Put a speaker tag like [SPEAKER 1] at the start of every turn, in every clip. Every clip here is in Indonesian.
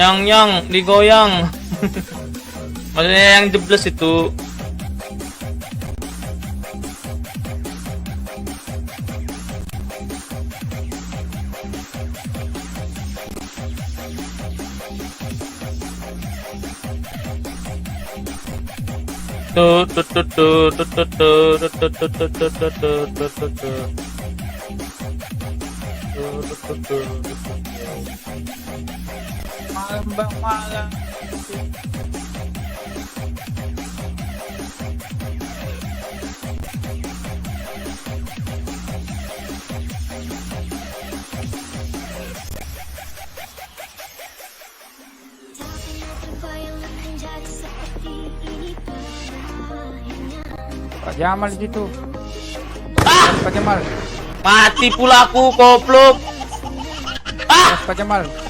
[SPEAKER 1] Yang yang digoyang. Maksudnya yang jebles itu.
[SPEAKER 2] Bang
[SPEAKER 3] ini berakhirnya
[SPEAKER 2] Pak Jamal di situ.
[SPEAKER 1] Ah!
[SPEAKER 2] Pak Jamal.
[SPEAKER 1] Mati pula aku goblok. Ah!
[SPEAKER 2] Pak Jamal.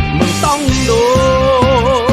[SPEAKER 4] ต้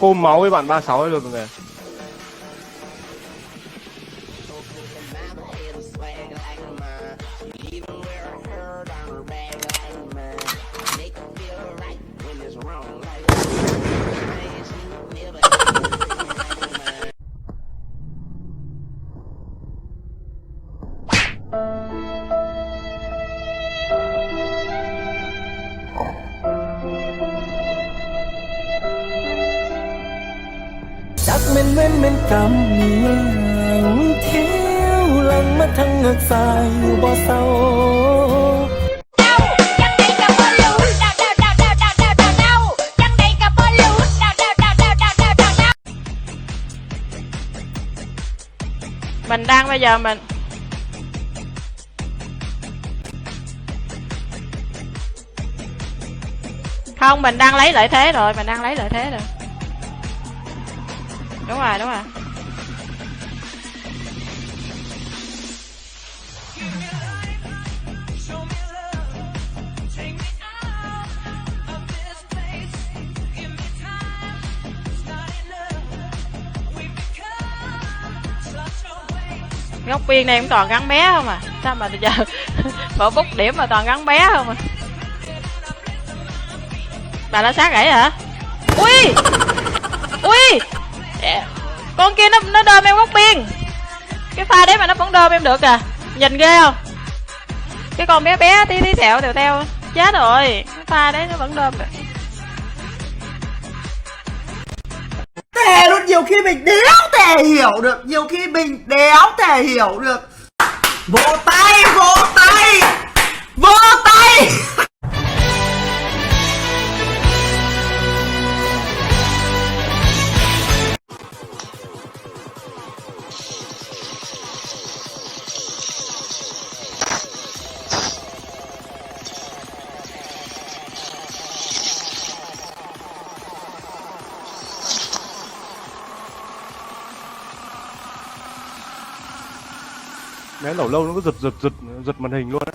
[SPEAKER 5] Cô máu với bạn 36 rồi mọi người.
[SPEAKER 4] Thank you. luyến bên cảm nhận thiếu lặng mắt thăng ngược dài dù bỏ sau.
[SPEAKER 6] Mình đang bây giờ mình không, mình đang lấy lợi thế rồi, mình đang lấy lợi thế rồi đúng rồi đúng rồi. Góc biên này cũng toàn gắn bé không à? Sao mà giờ bỏ bút điểm mà toàn gắn bé không à? Bà nó sát gãy hả? Ui! Ui! Dạ. Con kia nó nó đơm em góc biên. Cái pha đấy mà nó vẫn đơm em được à? Nhìn ghê không? Cái con bé bé tí tí thẹo tèo teo. Chết rồi. Cái pha đấy nó vẫn đơm được.
[SPEAKER 7] Tè luôn, nhiều khi mình đéo thể hiểu được. Nhiều khi mình đéo thể hiểu được. Vỗ tay vỗ tay. Vỗ tay.
[SPEAKER 5] Né nổ lâu nó cứ giật giật giật giật màn hình luôn đấy.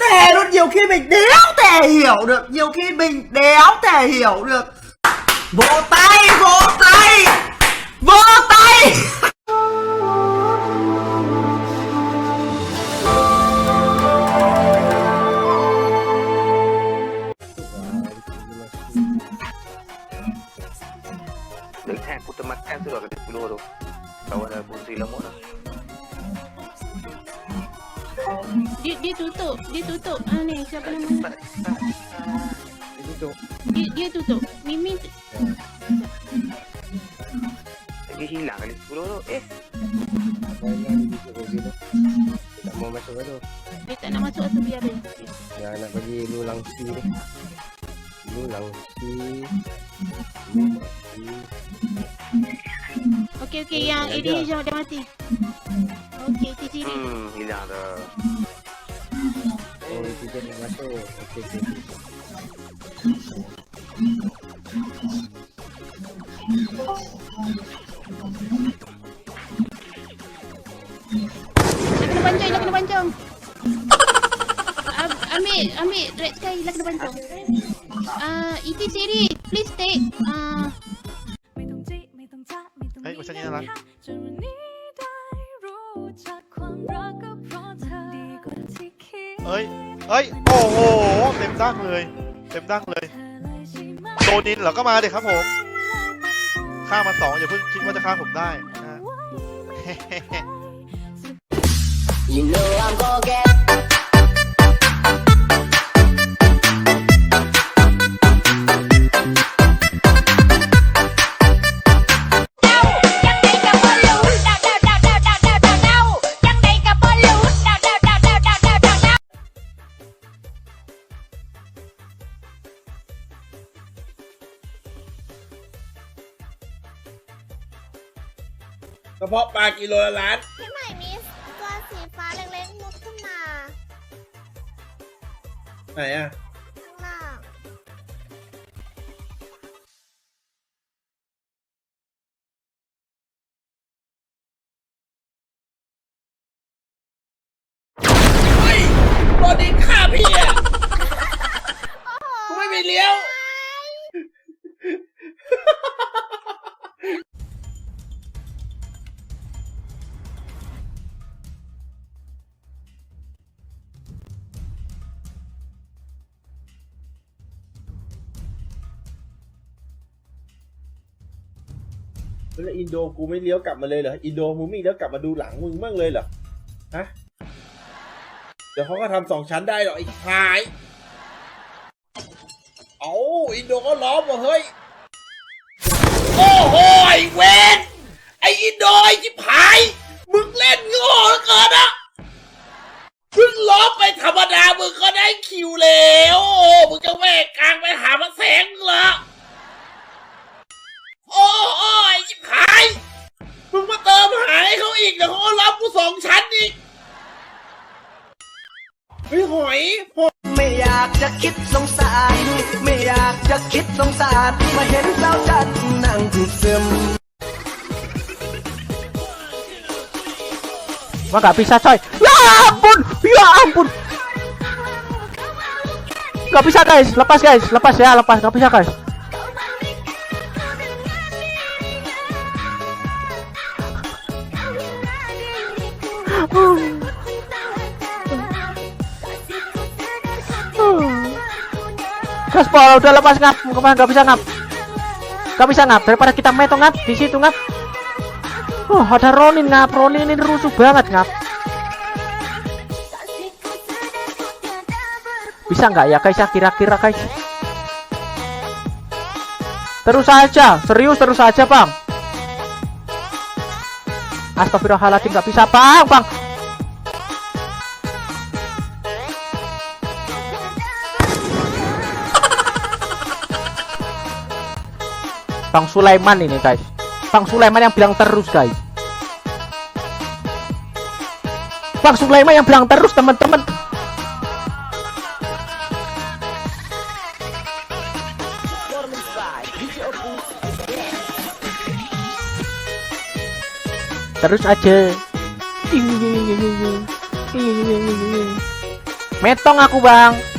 [SPEAKER 8] Tè luôn nhiều khi mình đéo thể hiểu được Nhiều khi mình đéo thể hiểu được Vỗ tay, vỗ tay Vỗ tay
[SPEAKER 9] Aku tematkan sudah ke dulu tu. Kawan ada fungsi lama dah.
[SPEAKER 10] Dia, dia tutup, dia tutup. Ah ni, siapa nama? Dia, dia tutup. Mimi tu-
[SPEAKER 9] Lagi hilang kali 10 tu. Eh,
[SPEAKER 11] Tak mau masuk tu
[SPEAKER 10] dia tak nak masuk tu biar dia.
[SPEAKER 11] Ya nak bagi lu langsi ni Lu langsi
[SPEAKER 10] yang
[SPEAKER 11] Okey,
[SPEAKER 10] AD. Jom dah mati. Okey, tu sini.
[SPEAKER 9] hmm, hilang dah.
[SPEAKER 11] Oh itu nak masuk Okey okey.
[SPEAKER 10] Dah kena pancung, dah kena pancung. Am- ambil, ambil red sky dah kena pancung. Ah, uh, ET siri, please take. Ah,
[SPEAKER 12] เฮ้ยเวอร์ชันนี้น่ารักเอ้ย เอ้ย โอ้โห เต็มดั้งเลย เต็มดั้งเลยโดนินเหรอก็มาเด็ครับผมฆ่ามาสองอย่าเพิ่งคิดว่าจะฆ่าผมได้นะฮะ
[SPEAKER 10] đau,
[SPEAKER 8] กระเพาะปลากิโลละล้าน
[SPEAKER 10] พี่ใหม่มีตัวสีฟ้าเล็กๆมุดขึ้นมา
[SPEAKER 8] ไหนอะ แล้วอินโดกูไม่เลี้ยวกลับมาเลยเหรออินโดมึงไม่เลี้ยวกลับมาดูหลังมึงบ้างเลยเหรอฮะเดี๋ยวเขาก็ทำสองชั้นได้หรอไอ้หายเอาอินโดก็ล้อมว่ะเฮ้ยโอ้โหไอ้เวนไอ้อินโดไอ้จิบหายมึงเล่นโง่เหลือเกินอะมึงล้อมไปธรรมดามึงก็ได้คิวแล้วมึงจะแวกกลางไปหามาแสงเหรอ กเดี๋ยวเขาก็รับกูสองชั้นอีกเฮ้ยหอยหอย
[SPEAKER 4] ไม่อยากจะคิดสงสาร ไม่อยากจะคิดสงสาร มาเห็นสาวจันทร์นั่งซึม
[SPEAKER 13] Wah nggak bisa coy. Ya ampun, ya ampun. Gak bisa guys, lepas guys, lepas ya, lepas, gak bisa guys. Gaspol udah lepas ngap, ke mana gak bisa ngap. Gak bisa ngap daripada kita meto ngap di situ ngap. Oh, ada Ronin ngap, Ronin ini rusuh banget ngap. Bisa nggak ya guys ya kira-kira guys? Terus saja, serius terus saja bang. Astagfirullahaladzim nggak bisa bang, bang. Bang Sulaiman ini guys. Bang Sulaiman yang bilang terus guys. Bang Sulaiman yang bilang terus teman-teman. Terus aja. Metong aku bang.